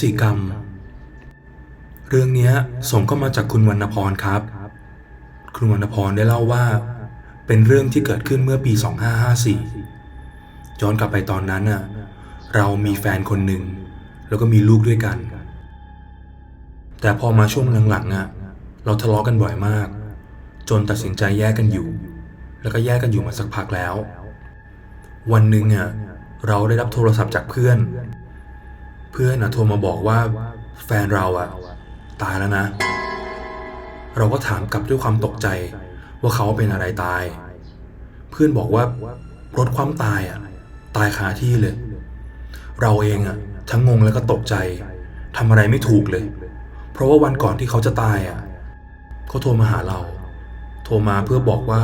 สิกรรม เรื่องนี้ส่งเข้ามาจากคุณวรรณพรครับ คุณวรรณพรได้เล่าว่า เป็นเรื่องที่เกิดขึ้นเมื่อปี 2554 ย้อนกลับไปตอนนั้นน่ะเรามีแฟนคนหนึ่ง แล้วก็มีลูกด้วยกัน แต่พอมาช่วงหลังๆอะเราทะเลาะกันบ่อยมาก จนตัดสินใจแยกกันอยู่ แล้วก็แยกกันอยู่มาสักพักแล้ว วันหนึ่งอะเราได้รับโทรศัพท์จากเพื่อน เพื่อนอะโทรมาบอกว่าแฟนเราอะตายแล้วนะ เราก็ถามกลับด้วยความตกใจว่าเขาเป็นอะไรตาย เพื่อนบอกว่ารถความตายอะตายคาที่เลย เราเองอะทั้งงงแล้วก็ตกใจทำอะไรไม่ถูกเลย เพราะว่าวันก่อนที่เขาจะตายอะเขาโทรมาหาเรา โทรมาเพื่อบอกว่า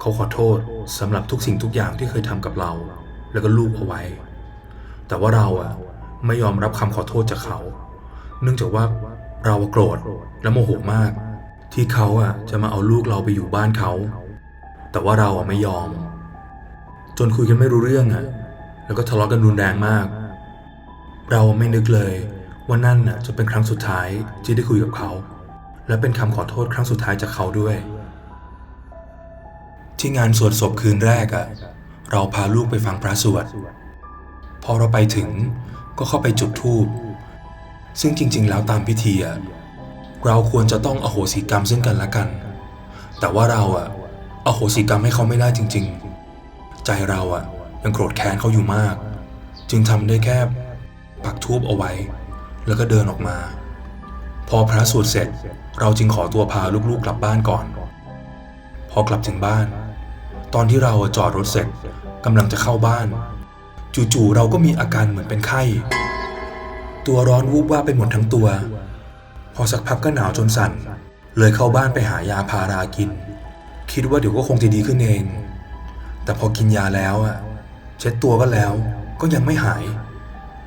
เขาขอโทษสำหรับทุกสิ่งทุกอย่างที่เคยทำกับเรา แล้วก็ลูกเอาไว้ แต่ว่าเราอะ ไม่ยอมรับคำขอโทษจากเขา เนื่องจากว่าเราโกรธและโมโหมาก ที่เขาอะจะมาเอาลูกเราไปอยู่บ้านเขา แต่ว่าเราอะไม่ยอม จนคุยกันไม่รู้เรื่องอะ แล้วก็ทะเลาะกันรุนแรงมาก เราไม่นึกเลยว่านั่นน่ะจะเป็นครั้งสุดท้ายที่ได้คุยกับเขา และเป็นคำขอโทษครั้งสุดท้ายจากเขาด้วย ที่งานสวดศพคืนแรกอะเราพาลูกไปฟังพระสวดพอเราไปถึง ก็เข้าไปจุดธูปซึ่งจริง ๆ แล้วตามพิธีอะเราควรจะต้องอโหสิกรรมซึ่งกันและกัน แต่ว่าเราอะอโหสิกรรมให้เขาไม่ได้จริง ๆ ใจเราอะยังโกรธแค้นเขาอยู่มาก จึงทำได้แค่ปักทูบเอาไว้ แล้วก็เดินออกมา พอพระสวดเสร็จ เราจึงขอตัวพาลูกๆกลับบ้านก่อน พอกลับถึงบ้าน ตอนที่เราจอดรถเสร็จกำลังจะเข้าบ้าน จู่ๆเราก็มีอาการเหมือนเป็นไข้ ตัวร้อนวูบว่าบไปหมดทั้งตัว พอสักพักก็หนาวจนสั่น เลยเข้าบ้านไปหายาพารากิน คิดว่าเดี๋ยวก็คงจะดีขึ้นเอง แต่พอกินยาแล้วอะเช็ดตัวก็แล้วก็ยังไม่หาย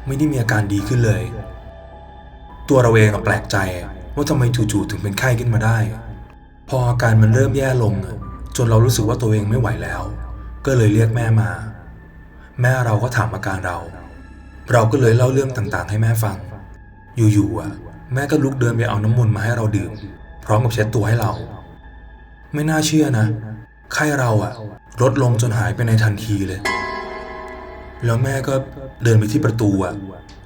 ไม่ได้มีอาการดีขึ้นเลย ตัวเราเองอะแปลกใจว่าทำไมจู่ๆถึงเป็นไข้ขึ้นมาได้ พออาการมันเริ่มแย่ลง จนเรารู้สึกว่าตัวเองไม่ไหวแล้ว ก็เลยเรียกแม่มา แม่เราก็ถามอาการเรา เราก็เลยเล่าเรื่องต่างๆ ให้แม่ฟัง อยู่ๆอะ แม่ก็ลุกเดินไปเอาน้ำมนต์มาให้เราดื่ม พร้อมกับเช็ดตัวให้เรา ไม่น่าเชื่อนะไข้เราอะ ลดลงจนหายไปในทันทีเลย แล้วแม่ก็เดินไปที่ประตูอะ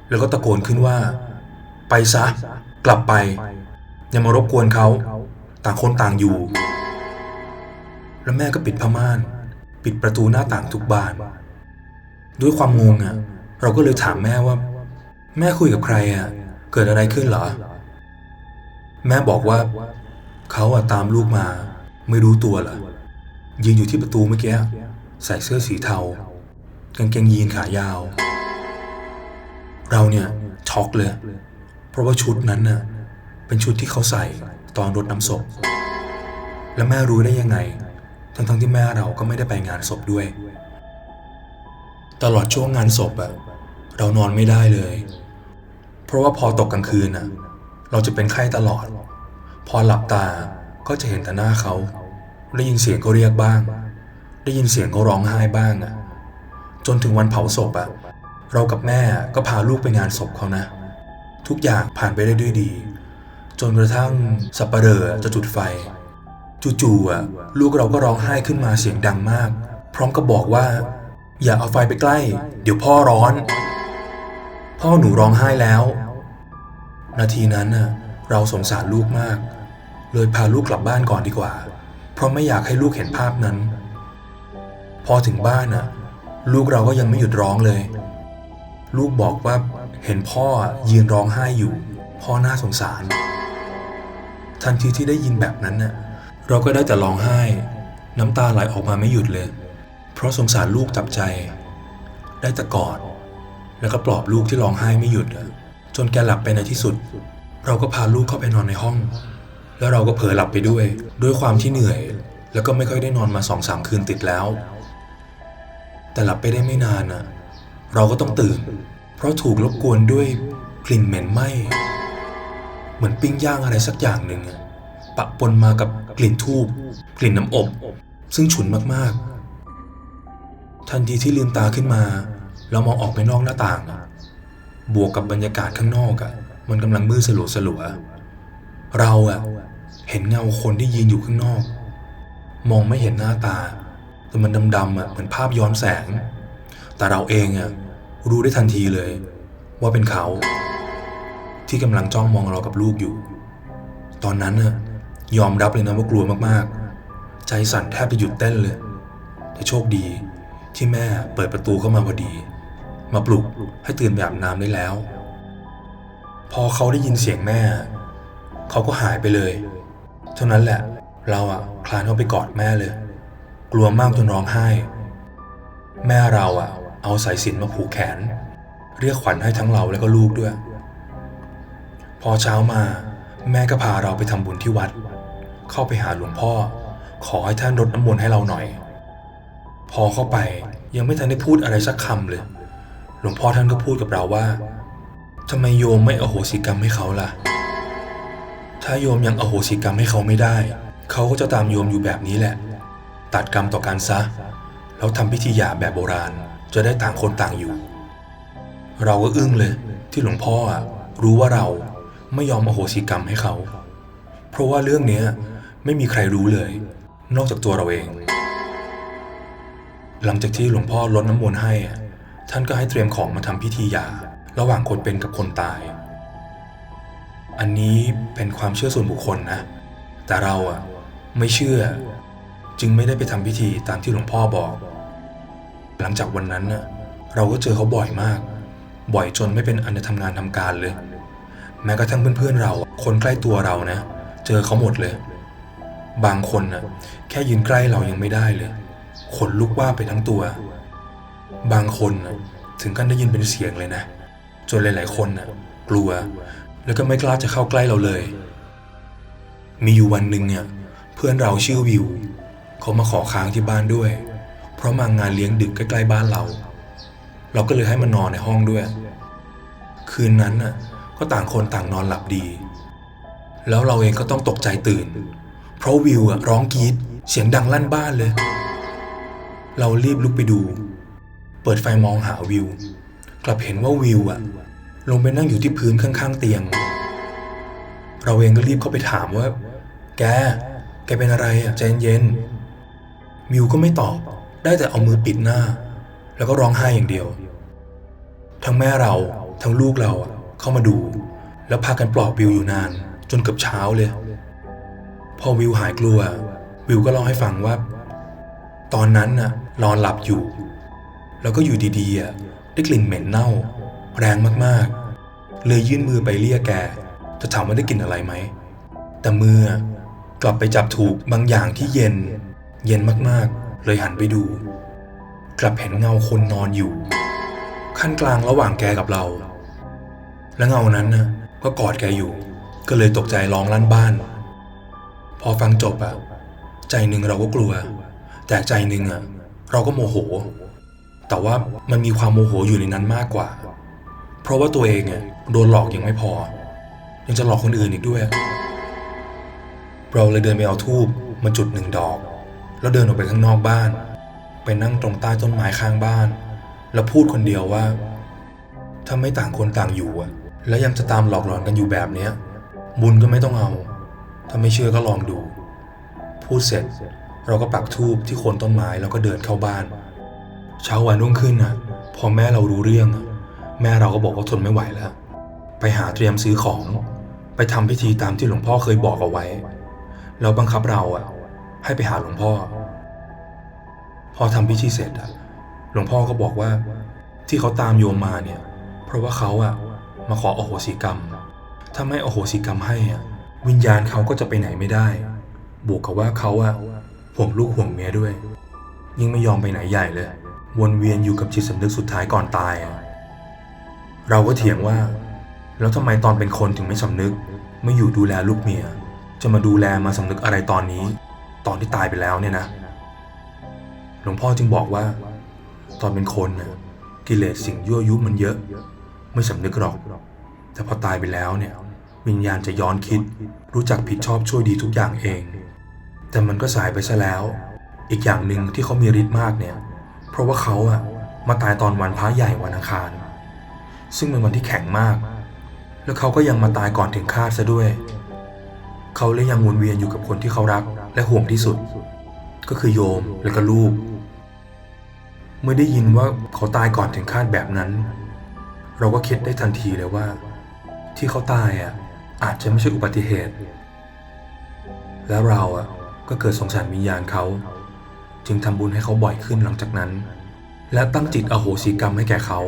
แล้วก็ตะโกนขึ้นว่า ไปซะ กลับไป อย่ามารบกวนเขาต่างคนต่างอยู่ แล้วแม่ก็ปิดผ้าม่าน ปิดประตูหน้าต่างทุกบาน ด้วยความงงอะ เราก็เลยถามแม่ว่า แม่คุยกับใครอะ เกิดอะไรขึ้นเหรอ แม่บอกว่าเขาอะตามลูกมา ไม่รู้ตัวเหรอยืนอยู่ที่ประตูเมื่อกี้ใส่เสื้อสีเทากางเกงยีนขายาว เราเนี่ยช็อกเลย เพราะว่าชุดนั้นน่ะเป็นชุดที่เขาใส่ตอนรดน้ำศพ แล้วแม่รู้ได้ยังไง ทั้งๆที่แม่เราก็ไม่ได้ไปงานศพด้วย ตลอดช่วงงานศพอะเรานอนไม่ได้เลย เพราะว่าพอตกกลางคืนอะเราจะเป็นไข้ตลอด พอหลับตาก็จะเห็นแต่หน้าเขา ได้ยินเสียงเขาเรียกบ้าง ได้ยินเสียงเขาร้องไห้บ้างอะจนถึงวันเผาศพอะเรากับแม่ก็พาลูกไปงานศพเขานะ ทุกอย่างผ่านไปได้ด้วยดี จนกระทั่งสับปะเหร่อจะจุดไฟจู่ๆอะลูกเราก็ร้องไห้ขึ้นมาเสียงดังมาก พร้อมกับบอกว่า อย่าเอาไฟไปใกล้ เดี๋ยวพ่อร้อน พ่อหนูร้องไห้แล้ว นาทีนั้นน่ะ เราสงสารลูกมาก เลยพาลูกกลับบ้านก่อนดีกว่า เพราะไม่อยากให้ลูกเห็นภาพนั้น พอถึงบ้านน่ะ ลูกเราก็ยังไม่หยุดร้องเลย ลูกบอกว่าเห็นพ่อยืนร้องไห้อยู่ พ่อน่าสงสาร ทันทีที่ได้ยินแบบนั้นน่ะ เราก็ได้แต่ร้องไห้ น้ำตาไหลออกมาไม่หยุดเลย เพราะสงสารลูกจับใจ ได้แต่กอด แล้วก็ปลอบลูกที่ร้องไห้ไม่หยุด จนแกหลับไปในที่สุด เราก็พาลูกเข้าไปนอนในห้อง แล้วเราก็เผลอหลับไปด้วย ด้วยความที่เหนื่อย แล้วก็ไม่ค่อยได้นอนมาสองสามคืนติดแล้ว แต่หลับไปได้ไม่นานน่ะเราก็ต้องตื่น เพราะถูกรบกวนด้วยกลิ่นเหม็นไหม้เหมือนปิ้งย่างอะไรสักอย่างหนึ่งปะปนมากับกลิ่นทูบกลิ่นน้ำอบ ซึ่งฉุนมากๆ ทันทีที่ลืมตาขึ้นมา เรามองออกไปนอกหน้าต่าง บวกกับบรรยากาศข้างนอกอะ่ะ มันกำลังมืดสลัวสลัวๆเราอะ่ะ เห็นเงาคนที่ยืนอยู่ข้างนอก มองไม่เห็นหน้าตา แต่มันดำๆอะเหมือนภาพย้อนแสง แต่เราเองอะรู้ได้ทันทีเลย ว่าเป็นเขา ที่กำลังจ้องมองเรากับลูกอยู่ ตอนนั้นน่ะยอมรับเลยนะว่ากลัวมากๆ ใจสั่นแทบจะหยุดเต้นเลย แต่โชคดี ที่แม่เปิดประตูเข้ามาพอดี มาปลุกให้ตื่นไปอาบน้ำได้แล้ว พอเขาได้ยินเสียงแม่ เขาก็หายไปเลย เท่านั้นแหละ เราอะคลานเข้าไปกอดแม่เลย กลัวมากจนร้องไห้ แม่เราอะเอาสายสิญจนมาผูกแขน เรียกขวัญให้ทั้งเราและก็ลูกด้วย พอเช้ามา แม่ก็พาเราไปทำบุญที่วัด เข้าไปหาหลวงพ่อ ขอให้ท่านรดน้ำมนต์ให้เราหน่อย พอเข้าไปยังไม่ทันได้พูดอะไรสักคำเลย หลวงพ่อท่านก็พูดกับเราว่าทำไมโยมไม่อโหสิกรรมให้เขาล่ะ ถ้าโยมยังอโหสิกรรมให้เขาไม่ได้ เขาก็จะตามโยมอยู่แบบนี้แหละ ตัดกรรมต่อกันซะ แล้วทำพิธีหย่าแบบโบราณ จะได้ต่างคนต่างอยู่ เราก็อึ้งเลย ที่หลวงพ่ออะรู้ว่าเราไม่ยอมอโหสิกรรมให้เขา เพราะว่าเรื่องเนี้ยไม่มีใครรู้เลย นอกจากตัวเราเอง หลังจากที่หลวงพ่อลดน้ำมนต์ให้ ท่านก็ให้เตรียมของมาทำพิธีหย่าระหว่างคนเป็นกับคนตาย อันนี้เป็นความเชื่อส่วนบุคคลนะ แต่เราอะไม่เชื่อ จึงไม่ได้ไปทำพิธีตามที่หลวงพ่อบอก หลังจากวันนั้นน่ะเราก็เจอเขาบ่อยมาก บ่อยจนไม่เป็นอันจะทำงานทำการเลย แม้กระทั่งเพื่อนๆเรา คนใกล้ตัวเรานะ เจอเขาหมดเลย บางคนน่ะ แค่ยืนใกล้เรายังไม่ได้เลย ขนลุกว่าไปทั้งตัว บางคนถึงกันได้ยินเป็นเสียงเลยนะ จนหลาย ๆ คนน่ะกลัว แล้วก็ไม่กล้าจะเข้าใกล้เราเลย มีอยู่วันหนึ่งเนี่ยเพื่อนเราชื่อวิว เขามาขอค้างที่บ้านด้วย เพราะมางานเลี้ยงดึกใกล้ ๆ บ้านเรา เราก็เลยให้มันนอนในห้องด้วย คืนนั้นน่ะ ก็ต่างคนต่างนอนหลับดี แล้วเราเองก็ต้องตกใจตื่น เพราะวิวอะร้องกรีดเสียงดังลั่นบ้านเลย เรารีบลุกไปดู เปิดไฟมองหาวิว กลับเห็นว่าวิวอะลงไปนั่งอยู่ที่พื้นข้างๆเตียง เราเองก็รีบเข้าไปถามว่า แก แกเป็นอะไรอะใจเย็นวิวก็ไม่ตอบ ได้แต่เอามือปิดหน้า แล้วก็ร้องไห้อย่างเดียว ทั้งแม่เราทั้งลูกเราเข้ามาดู แล้วพากันปลอบวิวอยู่นาน จนเกือบเช้าเลย พอวิวหายกลัว วิวก็เล่าให้ฟังว่า ตอนนั้นน่ะ นอนหลับอยู่ แล้วก็อยู่ดีๆได้กลิ่นเหม็นเน่า แรงมากๆ เลยยื่นมือไปเรียกแกจะถามว่าได้กลิ่นอะไรไหม แต่มือกลับไปจับถูกบางอย่างที่เย็น เย็นมากๆ เลยหันไปดู กลับเห็นเงาคนนอนอยู่ ขั้นกลางระหว่างแกกับเรา และเงานั้นนะก็กอดแกอยู่ ก็เลยตกใจร้องลั่นบ้าน พอฟังจบอะใจหนึ่งเราก็กลัว แต่ใจหนึ่งอะ เราก็โมโห แต่ว่ามันมีความโมโหอยู่ในนั้นมากกว่า เพราะว่าตัวเองเนี่ยโดนหลอกยังไม่พอ ยังจะหลอกคนอื่นอีกด้วย เราเลยเดินไปเอาทูบมาจุดหนึ่งดอก แล้วเดินออกไปข้างนอกบ้าน ไปนั่งตรงใต้ต้นไม้ข้างบ้าน แล้วพูดคนเดียวว่า ถ้าไม่ต่างคนต่างอยู่อะแล้วยังจะตามหลอกหลอนกันอยู่แบบเนี้ย บุญก็ไม่ต้องเอา ถ้าไม่เชื่อก็ลองดู พูดเสร็จ เราก็ปักทูบที่โคนต้นไม้แล้วก็เดินเข้าบ้าน เช้าวันรุ่งขึ้นน่ะ พอแม่เรารู้เรื่องแม่เราก็บอกว่าทนไม่ไหวแล้ว ไปหาเตรียมซื้อของ ไปทำพิธีตามที่หลวงพ่อเคยบอกเอาไว้ แล้วบังคับเราอะ ให้ไปหาหลวงพ่อ พอทำพิธีเสร็จอะ หลวงพ่อก็บอกว่า ที่เขาตามโยมมาเนี่ย เพราะว่าเขาอะมาขออโหสิกรรม ถ้าไม่อโหสิกรรมให้อะวิญญาณเขาก็จะไปไหนไม่ได้ บวกกับว่าเขาอะ ห่วงลูกห่วงเมียด้วย ยิ่งไม่ยอมไปไหนใหญ่เลย วนเวียนอยู่กับจิตสำนึกสุดท้ายก่อนตาย เราก็เถียงว่า แล้วทำไมตอนเป็นคนถึงไม่สำนึก ไม่อยู่ดูแลลูกเมีย จะมาดูแลมาสำนึกอะไรตอนนี้ ตอนที่ตายไปแล้วเนี่ยนะ หลวงพ่อจึงบอกว่า ตอนเป็นคนนะกิเลสสิ่งยั่วยุมันเยอะ ไม่สำนึกหรอก แต่พอตายไปแล้วเนี่ย วิญญาณจะย้อนคิด รู้จักผิดชอบช่วยดีทุกอย่างเอง แต่มันก็สายไปซะแล้ว อีกอย่างหนึ่งที่เขามีฤทธิ์มากเนี่ย เพราะว่าเขาอะมาตายตอนวันพระใหญ่วันอังคาร ซึ่งเป็นวันที่แข็งมาก แล้วเขาก็ยังมาตายก่อนถึงคาดซะด้วย เขาเลยยังวนเวียนอยู่กับคนที่เขารักและห่วงที่สุด ก็คือโยมและก็ลูก เมื่อได้ยินว่าเขาตายก่อนถึงคาดแบบนั้น เราก็คิดได้ทันทีเลยว่า ที่เขาตายอะอาจจะไม่ใช่อุบัติเหตุ แล้วเราอะ ก็เกิดสงสารวิญญาณเขา จึงทำบุญให้เขาบ่อยขึ้นหลังจากนั้น และตั้งจิตอโหสิกรรมให้แก่เขา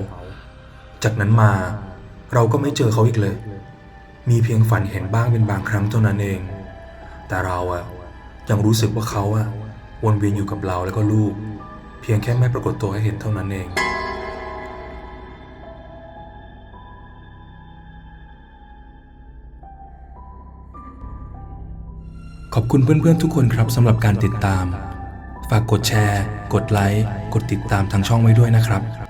จากนั้นมาเราก็ไม่เจอเขาอีกเลย มีเพียงฝันเห็นบ้างเป็นบางครั้งเท่านั้นเอง แต่เราอะยังรู้สึกว่าเขาอะวนเวียนอยู่กับเราแล้วก็ลูก เพียงแค่ไม่ปรากฏตัวให้เห็นเท่านั้นเอง คุณเพื่อนๆทุกคนครับสำหรับการติดตาม ฝากกดแชร์ กดไลค์ กดติดตามทางช่องไว้ด้วยนะครับ